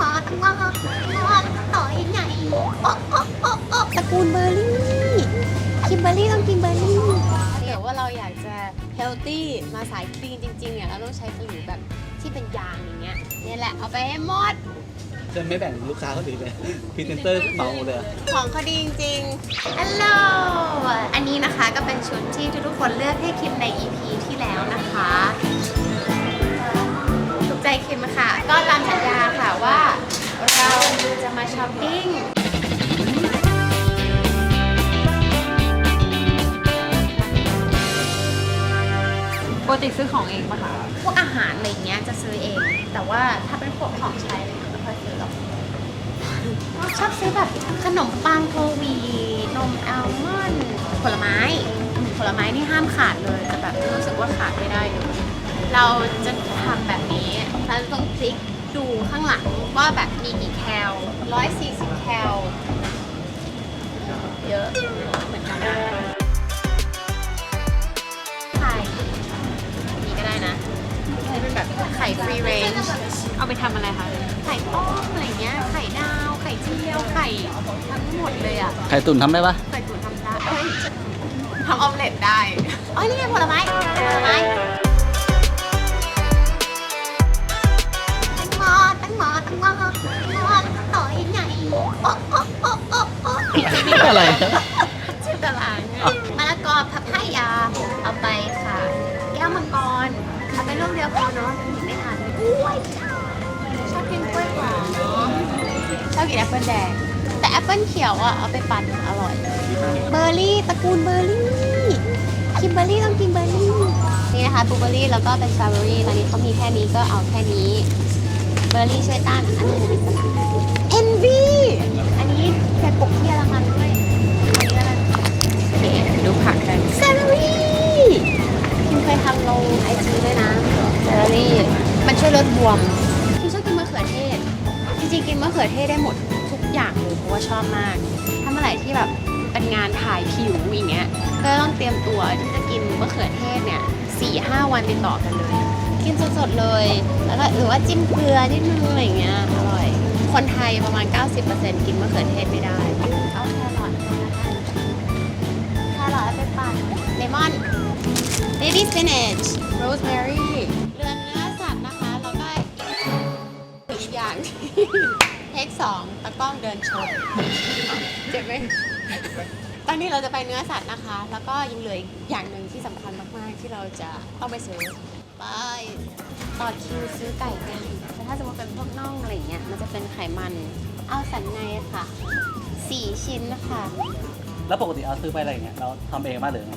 งอตั้งงอตั้งงอต่อยใหญ่โอ๊ะโอ๊ะโอ๊ะโอ๊ะตระกูลเบอร์รี่คิมเบอร์รี่ต้องกินเบอร์รี่ถ้าเกิดว่าเราอยากจะเฮลตี้มาสายคลีนจริงๆเนี่ยเราต้องใช้สลิวแบบที่เป็นยางอย่างเงี้ยนี่แหละเอาไปให้หมดจะไม่แบ่งลูกค้าเขาดีเลยพรีเซนเตอร์เหมาเลย ของเขาดีจริงฮัลโหลอันนี้นะคะก็เป็นชุดที่ทุกๆคนเลือกให้คิมใน EP ช้อปปิ้ง ปกติซื้อของเองปะคะพวกอาหารอะไรเงี้ยจะซื้อเอง แต่ว่าถ้าเป็นพวกของใช้อะไรเงี้ยไม่ค่อยซื้อหรอกชอบซื้อแบบขนมปังโฮลวีตนมอัลมอนด์ผลไม้อืมผลไม้นี่ห้ามขาดเลยแต่แบบรู้สึกว่าขาดไม่ได้เลย เราจะทำแบบนี้เราจะต้องพลิกดูข้างหลังว่าแบบมีกี่แคล 140 แคล เยอะเหมือนกันนะไข่นี่ก็ได้นะให้เป็นแบบไข่ฟรีเรนจ์เอาไปทำอะไรคะ ไข่ต้มอะไรเงี้ย ไข่ดาว ไข่เจียว ไข่ทั้งหมดเลยอะ ไข่ตุ๋นทำได้ปะไข่ตุ๋นทำได้เอ้ยทำออมเล็ตได้อ๋อนี่ไงผลไม้ผลไม้ อะไรชื่อตารางอะมะละกอพับไผ่ยาเอาไปค่ะ แก้วมังกรเอาไปลูกเดียวพอเนาะไม่ทานกล้วยชอบกินกล้วยหอมชอบกินแอปเปิ้ลแดง แต่แอปเปิ้ลเขียวอะเอาไปปั่นอร่อย เบอร์รี่ตระกูลเบอร์รี่คิมเบอร์รี่ต้องกินเบอร์รี่นี่นะคะบลูเบอร์รี่แล้วก็เป็นสตรอเบอรี่ตอนนี้เขามีแค่นี้ก็เอาแค่นี้ เบอร์รี่ช่วยต้านอนุมูลอิสระเอนวี มันช่วยลดบวมคิมชอบกินมะเขือเทศ จริงๆกินมะเขือเทศได้หมดทุกอย่างเลยเพราะว่าชอบมาก ถ้าเมื่อไหร่ที่แบบเป็นงานถ่ายผิวอย่างเงี้ย ก็ต้องเตรียมตัวที่จะกินมะเขือเทศเนี่ยสี่ห้าวันติดต่อกันเลย กินสดๆเลย แล้วก็หรือว่าจิ้มเกลือนิดนึงอะไรอย่างเงี้ย อร่อย คนไทยประมาณ 90%กินมะเขือเทศไม่ได้ เอาแครอทนะคะแครอทเอาไปปั่นเลมอน baby spinach rosemary เรือน เทคสองตะกล้องเดินชนเจ็บไหมตอนนี้เราจะไปเนื้อสัตว์นะคะ แล้วก็ยังเหลืออีกอย่างหนึ่งที่สำคัญมากๆ ที่เราจะต้องไปซื้อไปต่อคิวซื้อไก่กันแต่ถ้าสมมติเป็นพวกน่องอะไรอย่างเงี้ยมันจะเป็นไขมันเอาสันในค่ะสี่ชิ้นนะคะแล้วปกติเอาซื้อไปอะไรอย่างเงี้ยเราทำเองมาหรือไง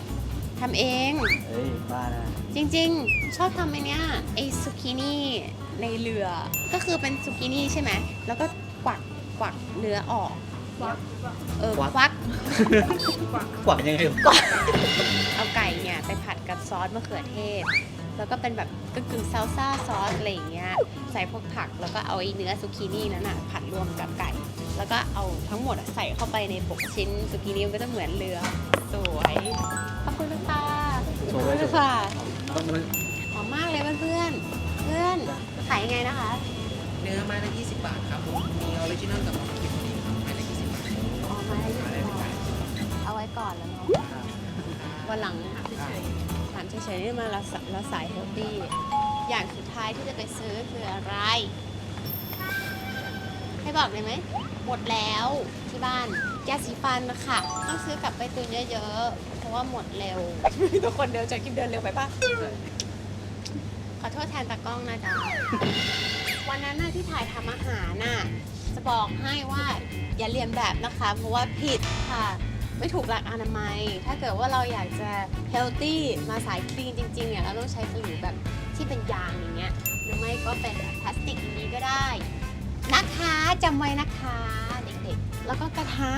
ทำเองเฮ้ยบ้านะ จริงๆ ชอบทำไอเนี้ยไอซุกินี่ ในเรือ ก็คือเป็นซุกินี่ใช่ไหม แล้วก็กวักกวักเนื้อออก เออควักควักกวักยังไงเอาไก่เนี่ยไปผัดกับซอสมะเขือเทศ แล้วก็เป็นแบบกึ่งกึ่งๆซาลซ่าซอสอะไรอย่างเงี้ย ใส่พวกผักแล้วก็เอาไอ้เนื้อซุกินี่นั้นอะผัดรวมกับไก่ แล้วก็เอาทั้งหมดอะใส่เข้าไปในปกชิ้นซุกินี่มันก็จะเหมือนเรือ สวย ขอบคุณค่ะโชว์ไว้โชว์ค่ะมันมันหอมมากเลยเพื่อนาไว้ก่อนแล้วเนาะวันหลังถามเฉยๆนี่มาเราเราสายเฮลตี้อย่างสุดท้ายที่จะไปซื้อคืออะไร ให้บอกเลยไหมหมดแล้วที่บ้านยาสีฟันนะคะต้องซื้อกลับไปตุนเยอะๆ เพราะว่าหมดเร็ว ทุกคนเดินจะกินเดินเร็วไปปะขอโทษแทนตากล้องนะจ๊ะ วันนั้นน่ะที่ถ่ายทำอาหารน่ะ จะบอกให้ว่าอย่าเรียนแบบนะคะ เพราะว่าผิดค่ะ ไม่ถูกหลักอนามัย ถ้าเกิดว่าเราอยากจะเฮลตี้มาสายคลีนจริงๆเนี่ยเราต้องใช้สลิวแบบที่เป็นยางอย่างเงี้ยหรือไม่ก็เป็นพลาสติกอย่างนี้ก็ได้ นะคะจำไว้นะคะเด็กๆ แล้วก็กระทะ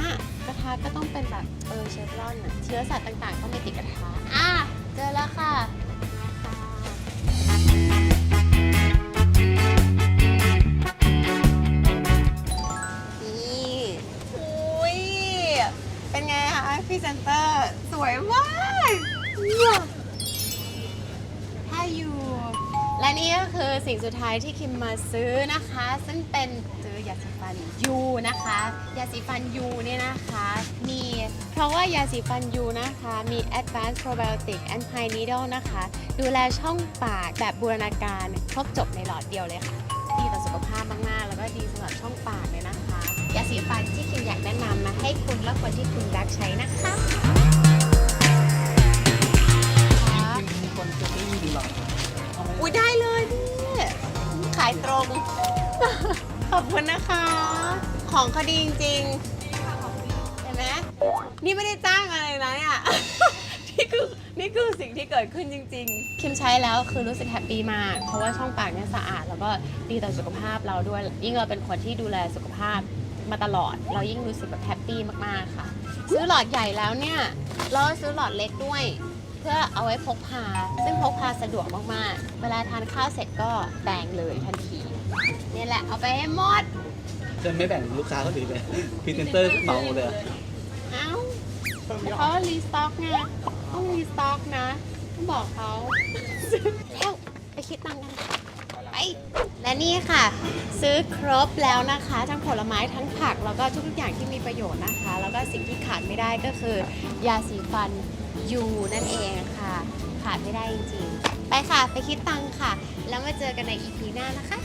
กระทะก็ต้องเป็นแบบเออเชฟรอนเชื้อสัตว์ต่างๆ ก็ไม่ติดกระทะอะเจอแล้วค่ะ อยู่ และนี่ก็คือสิ่งสุดท้ายที่คิมมาซื้อนะคะ ซึ่งเป็นซื้อนยูนะคะ ยาสีฟันยูเนี่ยนะคะมีเพราะว่ายาสีฟันยูนะคะ มี Advanced Probiotic and Pine Needle นะคะ ดูแลช่องปากแบบบูรณาการครบจบในหลอดเดียวเลยค่ะดีต่อสุขภาพมากๆ แล้วก็ดีสำหรับช่องปากเลยนะคะ ยาสีฟันที่คิมอยากแนะนำมาให้คุณและคนที่คุณรักใช้นะคะ นะคะ ของเขาดีจริงๆเห็นไหมนี่ไม่ได้จ้างอะไรนะเนี่ย นี่คือนี่คือสิ่งที่เกิดขึ้นจริง ๆ คิมใช้แล้วคือรู้สึกแฮปปี้มาก เพราะว่าช่องปากเนี่ยสะอาด แล้วก็ดีต่อสุขภาพเราด้วย ยิ่งเราเป็นคนที่ดูแลสุขภาพมาตลอด เรายิ่งรู้สึกแบบแฮปปี้มากๆค่ะ ซื้อหลอดใหญ่แล้วเนี่ย เราซื้อหลอดเล็กด้วย เพื่อเอาไว้พกพา ซึ่งพกพาสะดวกมากๆ เวลาทานข้าวเสร็จก็แบ่งเลยทันที นี่แหละเอาไปให้หมด จะไม่แบ่งลูกค้าคนอื่นเลยพรีเซนเตอร์เหมาหมดเลยเอ้าเขารีสต็อกไงต้องรีสต็อกนะ ต้องบอกเขาแล้วไปคิดตังค์กันไปและนี่ค่ะ ซื้อครบแล้วนะคะ ทั้งผลไม้ทั้งผักแล้วก็ทุกๆอย่างที่มีประโยชน์นะคะ แล้วก็สิ่งที่ขาดไม่ได้ก็คือ ยาสีฟันยูนั่นเองค่ะ ขาดไม่ได้จริงๆ ไปค่ะ ไปคิดตังค์ค่ะ แล้วมาเจอกันใน EP หน้านะคะ